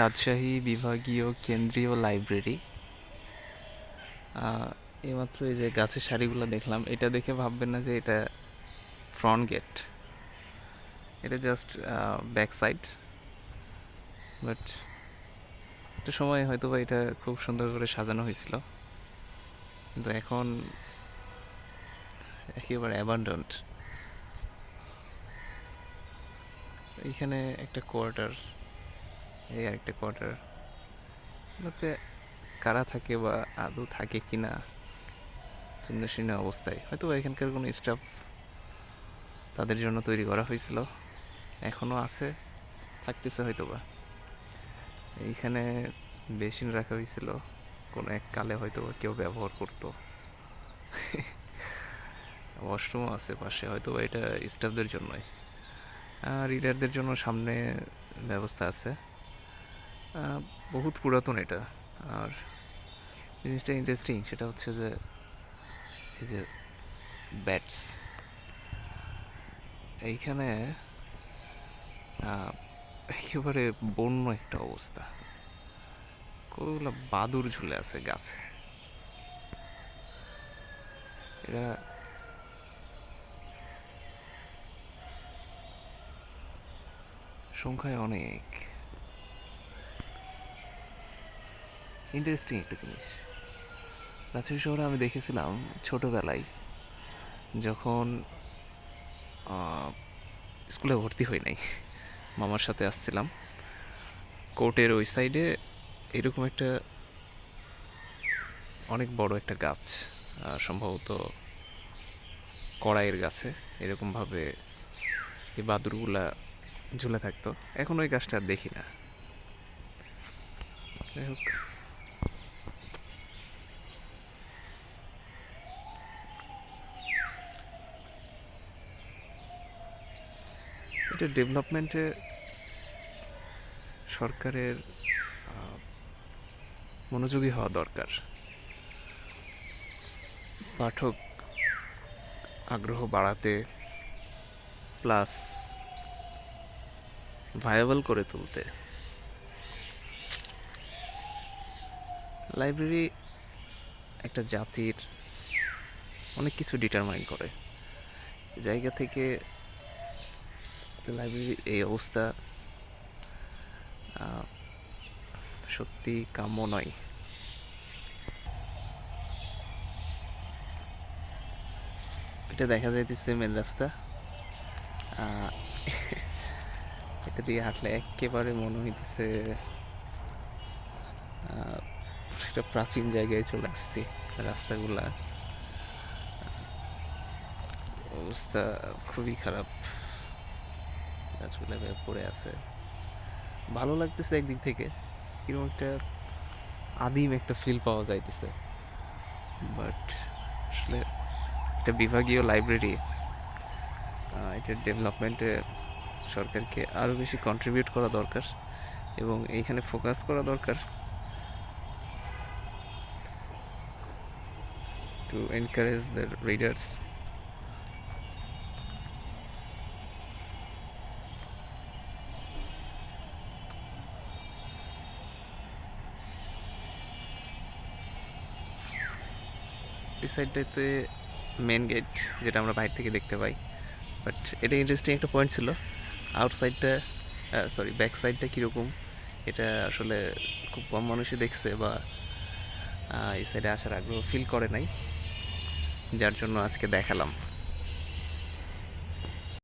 রাজশাহী বিভাগীয় কেন্দ্রীয় লাইব্রেরি এইমাত্র এই যে গাছের সারিগুলো দেখলাম, এটা দেখে ভাববেন না যে এটা ফ্রন্ট গেট এটা জাস্ট ব্যাক সাইড বাট একটা সময় হয়তো বা এটা খুব সুন্দর করে সাজানো হয়েছিল। কিন্তু এখন একেবারে অ্যাবান্ডন্ট এইখানে একটা কোয়ার্টার এই আরেকটা কোয়ার্টার এগুলোতে কারা থাকে বা আদৌ থাকে কি না চিহ্ন শীর্ণ অবস্থায়। হয়তো এখানকার কোনো স্টাফ তাদের জন্য তৈরি করা হয়েছিল। এখনও আছে, থাকতেছে হয়তো বা এইখানে বেসিন রাখা হয়েছিল। কোনো এক কালে হয়তো কেউ ব্যবহার করতো। ওয়াশরুমও আছে পাশে হয়তো এটা স্টাফদের জন্যই। আর রিডারদের জন্য সামনে ব্যবস্থা আছে। বহুত পুরাতন এটা। আর জিনিসটা ইন্টারেস্টিং সেটা হচ্ছে যে, এই যে ব্যাটস এইখানে একেবারে বন্য একটা অবস্থা। কতগুলো বাদুর ঝুলে আছে গাছে। এরা সংখ্যায় অনেক। ইন্টারেস্টিং একটা জিনিস। রাজশাহী শহরে আমি দেখেছিলাম ছোটোবেলায় যখন স্কুলে ভর্তি হই নাই, মামার সাথে আসছিলাম। কোর্টের ওই সাইডে এরকম একটা অনেক বড় একটা গাছ সম্ভবত কড়াইয়ের গাছে এরকমভাবে এই বাদুরগুলা ঝুলে থাকতো। এখন ওই গাছটা দেখি না। যাই হোক। এটা ডেভেলপমেন্টে সরকারের মনোযোগী হওয়া দরকার। পাঠক আগ্রহ বাড়াতে, প্লাস ভায়াবল করে তুলতে। লাইব্রেরি একটা জাতির অনেক কিছু ডিটারমাইন করে। জায়গা থেকে লাইব্রেরির এই অবস্থা সত্যি কাম্য নয়। এটা দেখা যাইতেছে মেন রাস্তা। এটা দিয়ে হাঁটলে একেবারে মনে হইতেছে একটা প্রাচীন জায়গায় চলে আসছি রাস্তাগুলা। অবস্থা খুবই খারাপ। গাছগুলো পড়ে আছে ভালো লাগতেছে একদিক থেকে। কীরকম একটা আদিম একটা ফিল পাওয়া যাইতেছে। বাট আসলে একটা বিভাগীয় লাইব্রেরি এটার ডেভেলপমেন্টে সরকারকে আরও বেশি কন্ট্রিবিউট করা দরকার এবং এইখানে ফোকাস করা দরকার। টু এনকারেজ দ্য রিডার্স এই সাইডটাতে মেন গেট যেটা আমরা বাইরে থেকে দেখতে পাই। বাট এটা ইন্টারেস্টিং একটা পয়েন্ট ছিল। আউটসাইডটা সরি ব্যাক সাইডটা কীরকম, এটা আসলে খুব কম মানুষই দেখছে বা এই সাইডে আসার আগ্রহ ফিল করে নাই। যার জন্য আজকে দেখালাম।